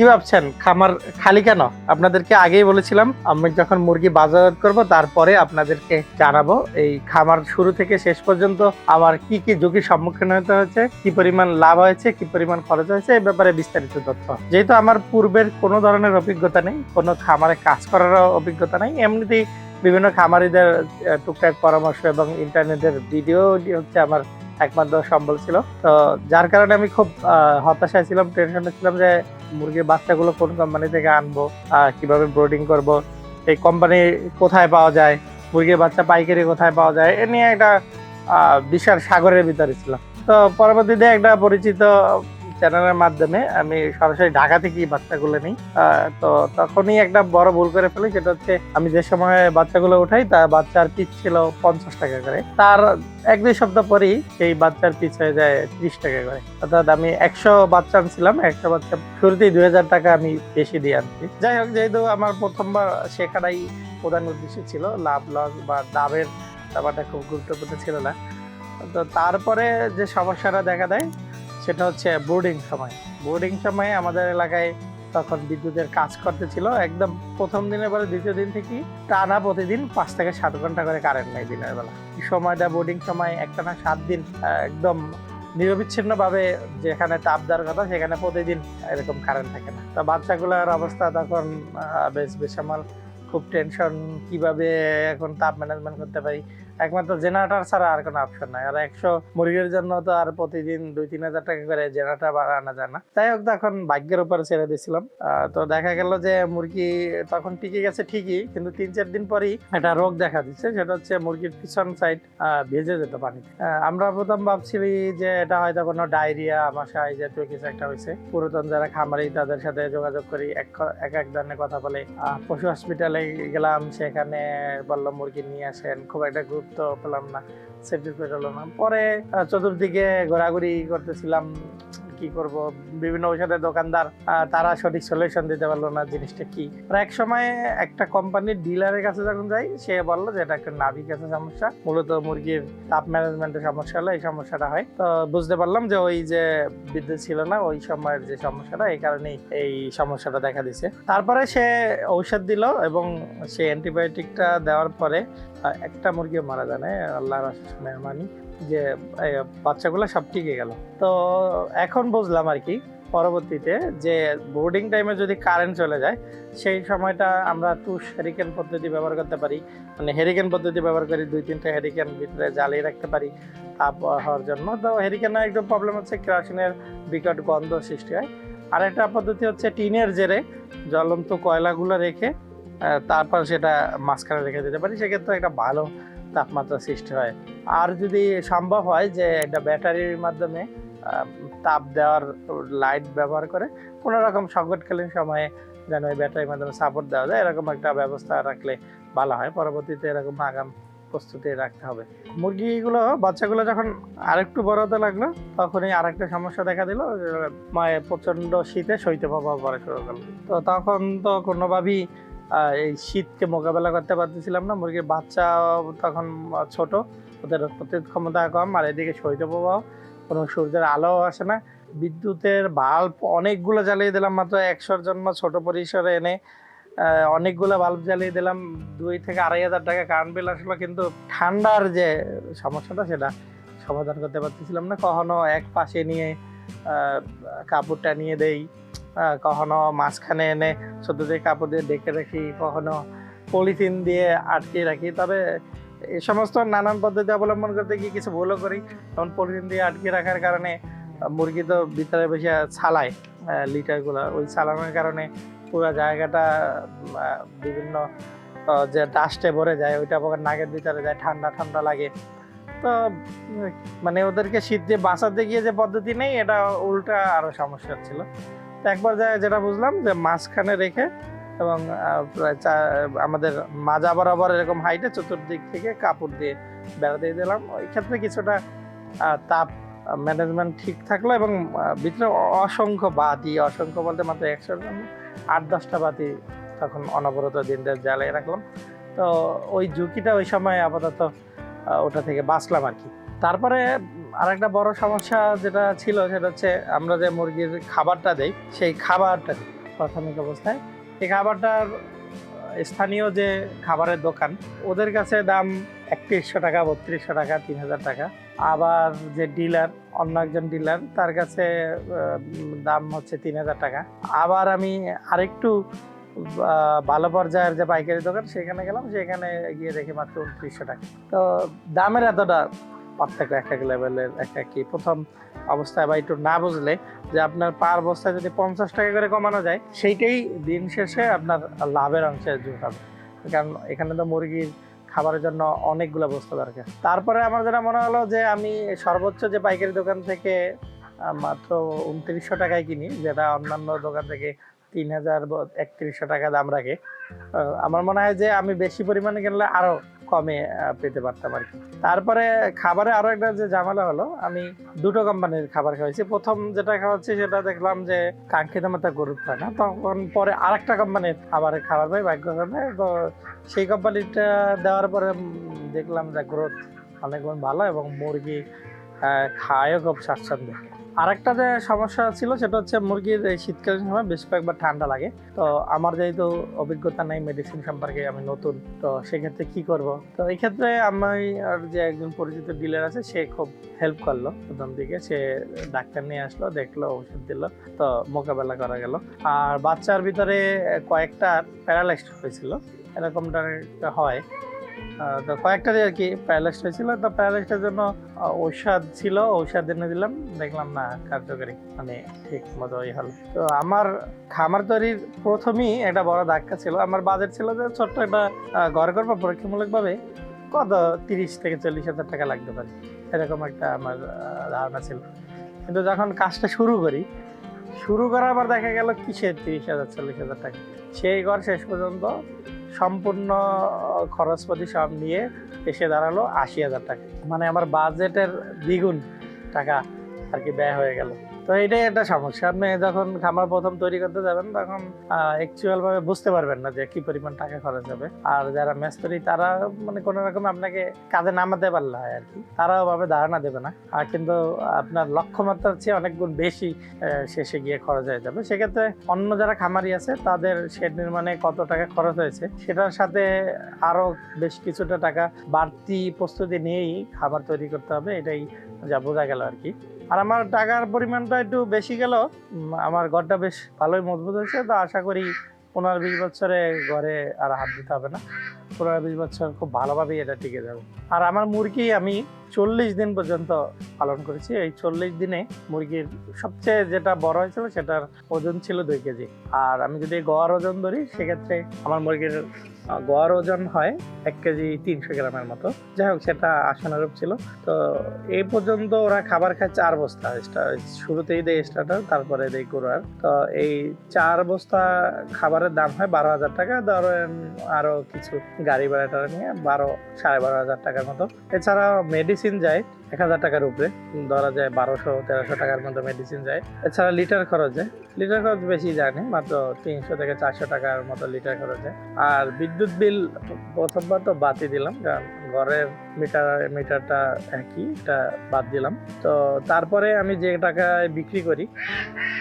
কি ভাবছেন? খামার খালি কেন? আপনাদেরকে আগেই বলেছিলাম, আমি যখন মুরগি বাজারজাত করব, তারপরে আপনাদেরকে জানাব এই খামার শুরু থেকে শেষ পর্যন্ত আমার কি কি ঝুঁকির সম্মুখীন হতে হয়েছে, কি পরিমাণ লাভ হয়েছে, কি পরিমাণ খরচ হয়েছে, এই ব্যাপারে বিস্তারিত তথ্য। যেহেতু আমার পূর্বের কোনো ধরনের অভিজ্ঞতা নেই, কোনো খামারে কাজ করার অভিজ্ঞতা নেই, এমনিতেই বিভিন্ন খামারিদের টুকটাক পরামর্শ এবং ইন্টারনেটের ভিডিও হচ্ছে আমার একমাত্র সম্বল ছিল। তো যার কারণে আমি খুব হতাশায় ছিলাম, টেনশনে ছিলাম যে মুরগির বাচ্চাগুলো কোন কোম্পানি থেকে আনব কীভাবে ব্রোডিং করব, এই কোম্পানি কোথায় পাওয়া যায়, মুরগির বাচ্চা পাইকারি কোথায় পাওয়া যায়, এ নিয়ে একটা বিশাল সাগরের ভিতরে ছিল তো পরবর্তীতে একটা পরিচিত চ্যানেলের মাধ্যমে আমি সরাসরি ঢাকা থেকেই বাচ্চাগুলো নিই। তো তখনই একটা বড় ভুল করে ফেলি, সেটা হচ্ছে আমি যে সময় বাচ্চাগুলো উঠাই, তার বাচ্চার পিস ছিল পঞ্চাশ টাকা করে। তার এক দুই সপ্তাহ পরেই সেই বাচ্চার পিস হয়ে যায় ত্রিশ টাকা করে। অর্থাৎ আমি একশো বাচ্চা আনছিলাম, একশো বাচ্চা শুরুতেই দুই হাজার টাকা আমি বেশি দিয়ে আনছি। যাই হোক, যেহেতু আমার প্রথমবার শেখাটাই প্রধান উদ্দেশ্য ছিল, লাভ, লস বা লাভের ব্যাপারটা খুব গুরুত্বপূর্ণ ছিল না। তো তারপরে যে সমস্যাটা দেখা দেয় সেটা হচ্ছে বোর্ডিং সময়। বোর্ডিং সময়ে আমাদের এলাকায় তখন বিদ্যুতের কাজ করতে ছিল। একদম প্রথম দিনের পরে দ্বিতীয় দিন থেকে টানা প্রতিদিন পাঁচ থেকে সাত ঘণ্টা করে কারেন্ট নেই দিনের বেলা। সময়টা বোর্ডিং সময় একটা না সাত দিন একদম নিরবিচ্ছিন্ন ভাবে যেখানে তাপ দেওয়ার কথা সেখানে প্রতিদিন এরকম কারেন্ট থাকে না। তো বাচ্চাগুলোর অবস্থা তখন বেশ বেশ আমার খুব টেনশন কীভাবে এখন তাপ ম্যানেজমেন্ট করতে পারি? একমাত্র জেনারেটর ছাড়া আর কোনো অপশন নাই। আর একশো মুরগির জন্য তো আর প্রতিদিন দুই, তিন হাজার টাকা করে জেনারেটর বাড়ানো যায় না। তাই হোক তখন ভাগ্যের উপরে ছেড়ে দিয়েছিলাম। তো দেখা গেল যে মুরগি তখন টিকে গেছে ঠিকই, কিন্তু তিন, চার দিন পরেই একটা রোগ দেখা দিচ্ছে, সেটা হচ্ছে মুরগির পিছন সাইড ভেজে যেত পানিতে আমরা প্রথম ভাবছি যে এটা হয়তো কোনো ডায়রিয়া আমাশা এই জাতীয় কিছু একটা হয়েছে। পুরাতন যারা খামারি, তাদের সাথে যোগাযোগ করি, এক এক ধরনের কথা বলে। পশু হসপিটালে গেলাম, সেখানে বলল মুরগি নিয়ে আসেন, খুব একটা গুরুত্ব পেলাম না সেফটি হলো না পরে চতুর্দিকে ঘোরাঘুরি করতেছিলাম। কি করব? বিভিন্ন ঔষধের দোকানদার তারা সঠিক সলিউশন দিতে পারল না জিনিসটা কি? এক সময় একটা কোম্পানির ডিলারের কাছে যখন যাই, সে বলল যে, এটা একটা নাভি কাছে সমস্যা। মূলত মুরগির তাপ ম্যানেজমেন্টের সমস্যা হলে এই সমস্যাটা হয়। তো বুঝতে পারলাম যে, ওই যে বিদ্যুৎ ছিল না, ওই সময়ের যে সমস্যাটা, এই কারণেই এই সমস্যাটা দেখা দিছে। তারপরে সে ঔষধ দিল এবং সে অ্যান্টিবায়োটিকটা দেওয়ার পরে একটা মুরগিও মারা যায় না আল্লাহর মেহরবানি যে বাচ্চাগুলো সব টিকে গেল। তো এখন বুঝলাম আর কি, পরবর্তীতে যে বোর্ডিং টাইমে যদি কারেন্ট চলে যায়, সেই সময়টা আমরা টুস হেরিকেন পদ্ধতি ব্যবহার করতে পারি। মানে হেরিকেন পদ্ধতি ব্যবহার করি দুই, তিনটা হেরিকেন ভিতরে জ্বালিয়ে রাখতে পারি তাপ হওয়ার জন্য। তো হেরিকেনের একটু প্রবলেম হচ্ছে, কেরোসিনের বিকট গন্ধ সৃষ্টি হয়। আর একটা পদ্ধতি হচ্ছে টিনের জেরে জ্বলন্ত কয়লাগুলো রেখে তারপর সেটা মাঝখানে রেখে দিতে পারি। সেক্ষেত্রে একটা ভালো তাপমাত্রা সৃষ্টি হয়। আর যদি সম্ভব হয় যে একটা ব্যাটারির মাধ্যমে তাপ দেওয়ার লাইট ব্যবহার করে কোনো রকম সংকটকালীন সময়ে যেন ওই ব্যাটারির মাধ্যমে সাপোর্ট দেওয়া যায়, এরকম একটা ব্যবস্থা রাখলে ভালো হয়। পরবর্তীতে এরকম আগাম প্রস্তুতি রাখতে হবে। মুরগিগুলো, বাচ্চাগুলো যখন আরেকটু বড় হতে লাগল, তখনই আরেকটা সমস্যা দেখা দিল মায়ের প্রচণ্ড শীতে শৈত্য প্রভাব পড়া শুরু করল। তো তখন তো কোনোভাবেই এই শীতকে মোকাবেলা করতে পারতেছিলাম না। মুরগির বাচ্চা তখন ছোট ওদের প্রতিরোধ ক্ষমতা কম, আর এদিকে শৈত্য প্রবাহ, কোনো সূর্যের আলো আসে না। বিদ্যুতের বাল্ব অনেকগুলো জ্বালিয়ে দিলাম, মাত্র একশোর জন্য ছোট পরিসরে এনে অনেকগুলো বাল্ব জ্বালিয়ে দিলাম। দুই থেকে আড়াই হাজার টাকা কারেন্ট বিল আসলো, কিন্তু ঠান্ডার যে সমস্যাটা সেটা সমাধান করতে পারতেছিলাম না। কখনো এক পাশে নিয়ে কাপড়টা নিয়ে দেই কখনো মাঝখানে এনে চতুর্দিকে কাপড় দিয়ে ডেকে রাখি, কখনো পলিথিন দিয়ে আটকে রাখি। তবে এই সমস্ত নানান পদ্ধতি অবলম্বন করতে গিয়ে কিছু ভুলও করি। তখন পলিথিন দিয়ে আটকে রাখার কারণে, মুরগি তো ভিতরে বসে ছালায় লিটারগুলো। ওই ছালানোর কারণে পুরো জায়গাটা বিভিন্ন যে ডাস্টে ভরে যায়, ওইটা আবার নাকের ভিতরে যায়, ঠান্ডা ঠান্ডা লাগে। তো মানে ওদেরকে শীত দিয়ে বাঁচাতে গিয়ে যে পদ্ধতি নেই, এটা উল্টা আরও সমস্যা ছিল তো একবার যেটা বুঝলাম যে মাঝখানে রেখে এবং প্রায় আমাদের মাজা বরাবর এরকম হাইটে চতুর্দিক থেকে কাপড় দিয়ে বেড়া দিয়ে দিলাম। ওই ক্ষেত্রে কিছুটা তাপ ম্যানেজমেন্ট ঠিক থাকল এবং ভিতরে অসংখ্য বাতি, অসংখ্য বলতে মাত্র একশো আট, দশটা বাতি তখন অনবরত দিন রাত জ্বালিয়ে রাখলাম। তো ওই ঝুঁকিটা ওই সময় আপাতত ওটা থেকে বাঁচলাম আর কি। তারপরে আরেকটা বড় সমস্যা যেটা ছিল সেটা হচ্ছে আমরা যে মুরগির খাবারটা দেই, সেই খাবারটা প্রাথমিক অবস্থায় এই খাবারটার স্থানীয় যে খাবারের দোকান, ওদের কাছে দাম একত্রিশশো টাকা, বত্রিশশো টাকা, তিন হাজার টাকা। আবার যে ডিলার, অন্য একজন ডিলার, তার কাছে দাম হচ্ছে তিন হাজার টাকা। আবার আমি আরেকটু ভালো পর্যায়ের যে পাইকারি দোকান, সেখানে গেলাম, সেখানে গিয়ে দেখি মাত্র উনত্রিশশো টাকা। তো দামের এতটা পার্থক্য এক এক লেভেলের এক এক কি প্রথম অবস্থায় বা একটু না বুঝলে যে আপনার পার বস্তায় যদি পঞ্চাশ টাকা করে কমানো যায়, সেইটাই দিন শেষে আপনার লাভের অংশে হবে কারণ এখানে তো মুরগির খাবারের জন্য অনেকগুলো বস্তু দরকার। তারপরে আমার যেটা মনে হলো যে আমি সর্বোচ্চ যে পাইকারি দোকান থেকে মাত্র উনত্রিশশো টাকায় কিনি, যেটা অন্যান্য দোকান থেকে তিন হাজার একত্রিশশো টাকা দাম রাখে আমার মনে হয় যে আমি বেশি পরিমাণে কিনলে আরও কমে পেতে পারতাম আর কি। তারপরে খাবারে আরও একটা যে ঝামেলা হলো, আমি দুটো কোম্পানির খাবার খাওয়াইছি। প্রথম যেটা খাওয়াচ্ছি সেটা দেখলাম যে কাঙ্ক্ষিত মতো গুরুত্ব হয় না তখন পরে আরেকটা কোম্পানির খাবারের খাবার পাই ভাগ্যক্রমে তো সেই কোম্পানিটা দেওয়ার পরে দেখলাম যে গ্রোথ অনেক ভালো এবং মুরগি খায়ও খুব স্বাচ্ছন্দ্য। আরেকটা যে সমস্যা ছিল সেটা হচ্ছে মুরগির এই শীতকালীন সময় বেশ কয়েকবার ঠান্ডা লাগে। তো আমার যেহেতু অভিজ্ঞতা নেই মেডিসিন সম্পর্কে, আমি নতুন, তো সেক্ষেত্রে কি করব? তো এই ক্ষেত্রে আমি আর যে একজন পরিচিত ডিলার আছে, সে খুব হেল্প করল প্রথম দিকে। সে ডাক্তার নিয়ে আসলো, দেখল, ওষুধ দিল, তো মোকাবেলা করা গেল। আর বাচ্চার ভিতরে কয়েকটা প্যারালাইজড হয়েছিল। এরকমটা হয়। আহ, তো কয়েকটা আর কি প্যারালাইজড হয়েছিল। তো প্যারালাইজডের জন্য ঔষধ ছিল ঔষধ এনে দিলাম। দেখলাম না কার্যকরী। মানে ঠিক মতো ইয়ে হলো। তো আমার খামার তৈরির প্রথমেই একটা বড় ধাক্কা ছিল। আমার বাজেট ছিল যে ছোট্ট একটা ঘর করব পরীক্ষামূলকভাবে। কত? তিরিশ থেকে চল্লিশ হাজার টাকা লাগতে পারে। এরকম একটা আমার ধারণা ছিল। কিন্তু যখন কাজটা শুরু করি শুরু করার পর দেখা গেল কিসের তিরিশ হাজার চল্লিশ হাজার টাকা? সেই ঘর শেষ পর্যন্ত সম্পূর্ণ খরচপাতি সব নিয়ে এসে দাঁড়াল আশি হাজার টাকা। মানে আমার বাজেটের দ্বিগুণ টাকা আর কি ব্যয় হয়ে গেল। তো এটাই একটা সমস্যা। আপনি যখন খামার প্রথম তৈরি করতে যাবেন, তখন অ্যাকচুয়াল ভাবে বুঝতে পারবেন না যে কি পরিমাণ টাকা খরচ হবে। আর যারা মেস্তরি, তারা মানে কোনো রকম আপনাকে কাজে নামাতে পারলে হয় আর কি। তারাও ভাবে ধারণা দেবে না। আর কিন্তু আপনার লক্ষ্যমাত্রার চেয়ে অনেক গুণ বেশি শেষে গিয়ে খরচ হয়ে যাবে। সেক্ষেত্রে অন্য যারা খামারি আছে, তাদের শেড নির্মাণে কত টাকা খরচ হয়েছে, সেটার সাথে আরও বেশ কিছুটা টাকা বাড়তি প্রস্তুতি নিয়েই খাবার তৈরি করতে হবে। এটাই যা বোঝা গেল আর কি। আর আমার টাকার পরিমাণটা একটু বেশি গেল। আমার ঘরটা বেশ ভালোই মজবুত হয়েছে। তো আশা করি পনেরো বিশ বছরে ঘরে আর হাত দিতে হবে না। পনেরো বিশ বছর খুব ভালোভাবেই এটা টিকে যাবে। আর আমার মুরগি আমি চল্লিশ দিন পর্যন্ত পালন করেছি। এই চল্লিশ দিনে মুরগির সবচেয়ে যেটা বড় হয়েছিল সেটার ওজন ছিল দুই কেজি। আর আমি যদি গড় ওজন ধরি, সেক্ষেত্রে আমার মুরগির গড় ওজন হয় এক কেজি তিনশো গ্রামের মতো। যাই হোক, সেটা আশানুরূপ ছিল। তো এই পর্যন্ত ওরা খাবার খায় চার বস্তা শুরুতেই দেয় স্টার্টার তারপরে দেয় কুড়ার তো এই চার বস্তা খাবারের দাম হয় বারো হাজার টাকা। ধরেন আরও কিছু গাড়ি ভাড়াটা নিয়ে বারো, সাড়ে বারো হাজার টাকার মতো। এছাড়া মেডিসিন যায়। এক হাজার টাকার উপরে। ধরা যায় বারোশো, তেরোশো টাকার মতো মেডিসিন যায়। এছাড়া লিটার খরচ লিটার খরচ বেশি জানি মাত্র তিনশো থেকে চারশো টাকার মতো লিটার খরচ আর বিদ্যুৎ বিল প্রথমবার তো বাতি দিলাম, কারণ ঘরের মিটার, মিটারটা একই, এটা বাদ দিলাম। তো তারপরে আমি যে টাকায় বিক্রি করি,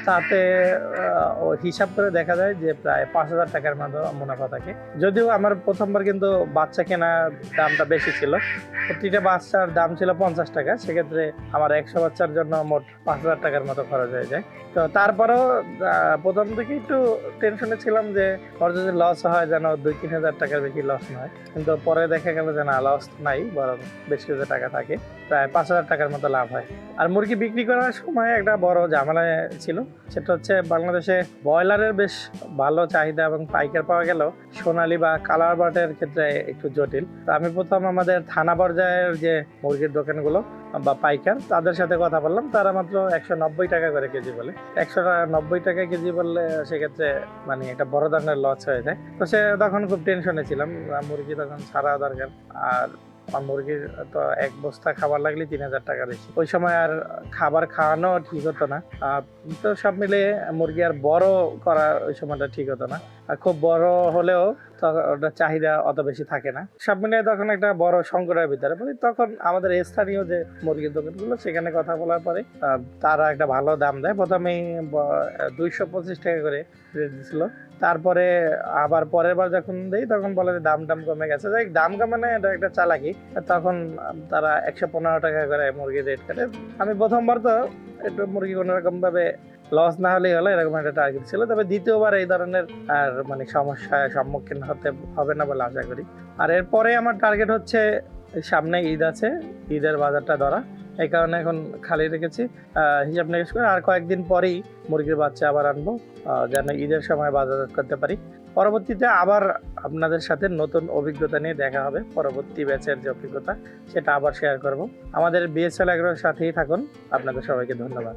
তাতে হিসাব করে দেখা যায় যে প্রায় পাঁচ হাজার টাকার মতো মুনাফা থাকে। যদিও আমার প্রথমবার কিন্তু বাচ্চা কেনার দামটা বেশি ছিল। প্রতিটা বাচ্চার দাম ছিল পঞ্চাশ টাকা। সেক্ষেত্রে আমার একশো বাচ্চার জন্য মোট পাঁচ হাজার টাকার মতো খরচ হয়ে যায়। তো তারপরেও প্রথম থেকে একটু টেনশনে ছিলাম যে ওর যদি লস হয় যেন দুই, তিন হাজার টাকার বেশি লস নয়। কিন্তু পরে দেখা গেল যে না লস নাই বরং বেশ কিছু টাকা থাকে, প্রায় পাঁচ হাজার টাকার মতো লাভ হয়। আর মুরগি বিক্রি করার সময় একটা বড় ঝামেলা ছিল, সেটা হচ্ছে বাংলাদেশে ব্রয়লারের বেশ ভালো চাহিদা এবং পাইকার পাওয়া গেল। সোনালি বা কালার বাটের ক্ষেত্রে একটু জটিল। তো আমি প্রথম আমাদের থানা পর্যায়ের যে মুরগির দোকানগুলো বা পাইকার, তাদের সাথে কথা বললাম। তারা মাত্র একশো নব্বই টাকা করে কেজি বলে। একশো নব্বই টাকা কেজি বললে সেক্ষেত্রে মানে একটা বড় ধরনের লস হয়ে যায়। তো সে তখন খুব টেনশনে ছিলাম, মুরগি তখন ছাড়া দরকার। আর মুরগির তো এক বস্তা খাবার লাগলে তিন হাজার টাকা বেশি। ওই সময় আর খাবার খাওয়ানো ঠিক হতো না। তো সব মিলে মুরগি আর বড় করা ওই সময়টা ঠিক হতো না। আর খুব বড় হলেও ওটার চাহিদা অত বেশি থাকে না। সব মিলিয়ে তখন একটা বড় সংকটের ভিতরে পড়ি। তখন আমাদের স্থানীয় যে মুরগির দোকানগুলো, সেখানে কথা বলার পরে তারা একটা ভালো দাম দেয়। প্রথমে দুইশো পঁচিশ টাকা করে রেট দিছিল। তারপরে আবার পরের বার যখন দেই, তখন বলে যে দাম টাম কমে গেছে। যাই দাম কমানো এটা একটা চালাকি। তখন তারা একশো পনেরো টাকা করে মুরগির রেট কাটে। আমি প্রথমবার তো একটু মুরগি কোনো রকম ভাবে লস না হলেই হলো, এরকম একটা টার্গেট ছিল। তবে দ্বিতীয়বার এই ধরনের আর মানে সমস্যার সম্মুখীন হতে হবে না বলে আশা করি। আর এরপরে আমার টার্গেট হচ্ছে সামনে ঈদ আছে। ঈদের বাজারটা ধরা। এই কারণে এখন খালি রেখেছি। হিসাব নিকেশ করে আর কয়েকদিন পরেই মুরগির বাচ্চা আবার আনব যেন ঈদের সময় বাজার করতে পারি। পরবর্তীতে আবার আপনাদের সাথে নতুন অভিজ্ঞতা নিয়ে দেখা হবে, পরবর্তী ব্যাচের যে অভিজ্ঞতা, সেটা আবার শেয়ার করব। আমাদের বিএসএল এগ্রোর সাথেই থাকুন। আপনাদের সবাইকে ধন্যবাদ।